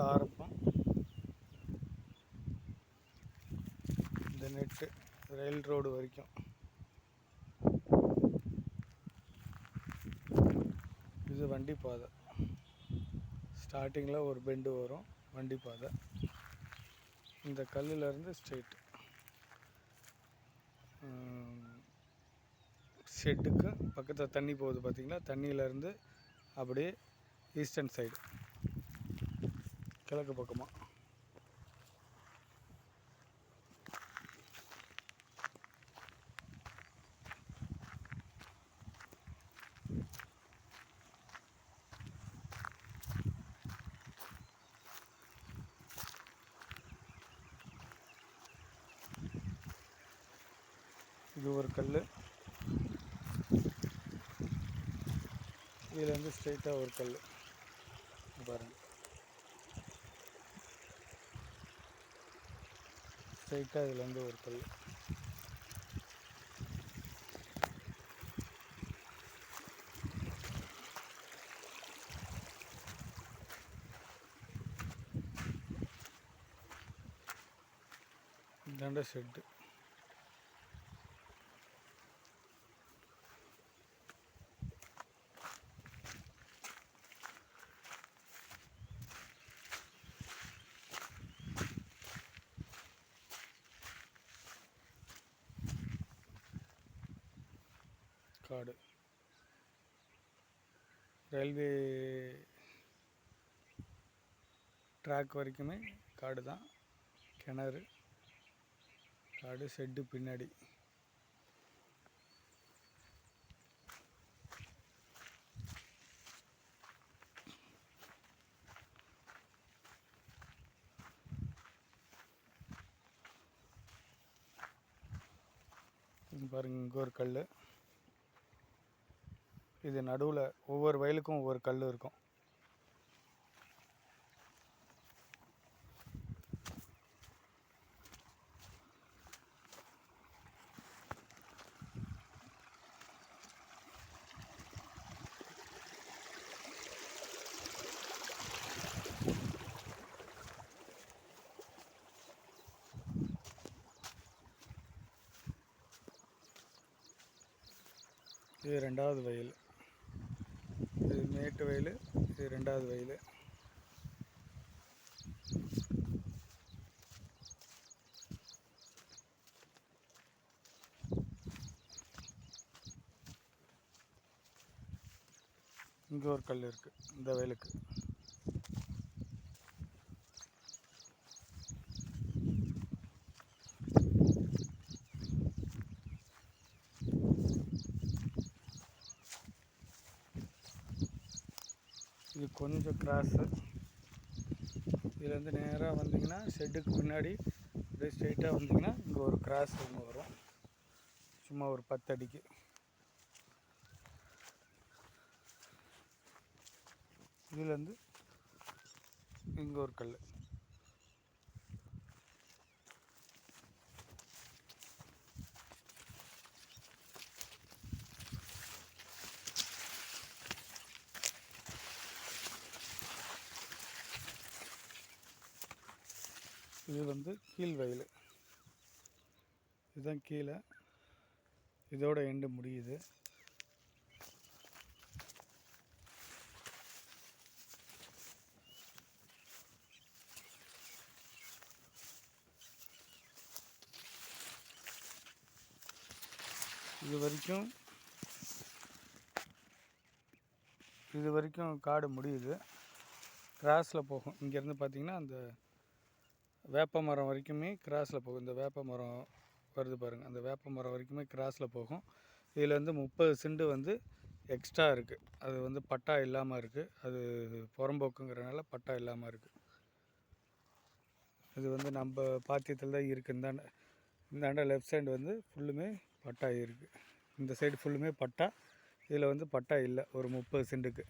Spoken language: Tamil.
ஆரம்பம். இந்த நெட்டு ரயில் ரோடு வரைக்கும். இது வண்டி பாதை. ஸ்டார்டிங்கில் ஒரு பெண்டு வரும் வண்டி பாதை. இந்த கல்லுலேருந்து ஸ்ட்ரெயிட் ஷெட்டுக்கு பக்கத்தில் தண்ணி போகுது பார்த்திங்கன்னா தண்ணியிலேருந்து அப்படியே ஈஸ்டர்ன் சைடு கிழக்கு பக்கமாக இது ஒரு கல் இதுலேருந்து ஸ்ட்ரெயிட்டாக ஒரு கல் பாருங்கள் சைட்டாக இதுலேருந்து ஒரு கல் இதாண்ட ஷெட்டு காடு. ரயில்வே ட்ராக் வரைக்குமே காடு தான். கிணறு காடு ஷெட்டு பின்னாடி. பாருங்க இங்கே ஒரு கல் இது நடுவில் ஒவ்வொரு வயலுக்கும் ஒவ்வொரு கல் இருக்கும். இது ரெண்டாவது வயல். இது மேட்டு வயல் இது ரெண்டாவது வயல். இங்கே ஒரு கல் இருக்குது இந்த வயலுக்கு. இது கொஞ்சம் கிராஸு. இதுலேருந்து நேராக வந்தீங்கன்னா ஷெட்டுக்கு பின்னாடி அப்படியே ஸ்ட்ரெயிட்டாக வந்தீங்கன்னா இங்கே ஒரு கிராஸ் ஒன்று வரும். சும்மா ஒரு பத்து அடிக்கு. இதுலேருந்து இங்கே ஒரு கல் இது வந்து கீழ் வயல். இதுதான் கீழே. இதோட எண்டு முடியுது. இது வரைக்கும் இது வரைக்கும் காடு முடியுது. கிராஸில் போகும். இங்கேருந்து பார்த்தீங்கன்னா அந்த வேப்ப மரம் வரைக்குமே கிராஸில் போகும். இந்த வேப்ப மரம் வருது பாருங்கள் அந்த வேப்ப மரம் வரைக்குமே கிராஸில் போகும். இதில் வந்து முப்பது சிண்டு வந்து எக்ஸ்ட்ரா இருக்குது அது வந்து பட்டா இல்லாமல் இருக்குது அது புறம்போக்குங்கிறனால பட்டா இல்லாமல் இருக்குது இது வந்து நம்ம பாத்தியத்தில் தான் இருக்குது இந்தாண்ட இந்தாண்ட லெஃப்ட் சைடு வந்து ஃபுல்லுமே பட்டா இருக்குது இந்த சைடு ஃபுல்லுமே பட்டா. இதில் வந்து பட்டா இல்லை. ஒரு முப்பது சென்ட்டுக்கு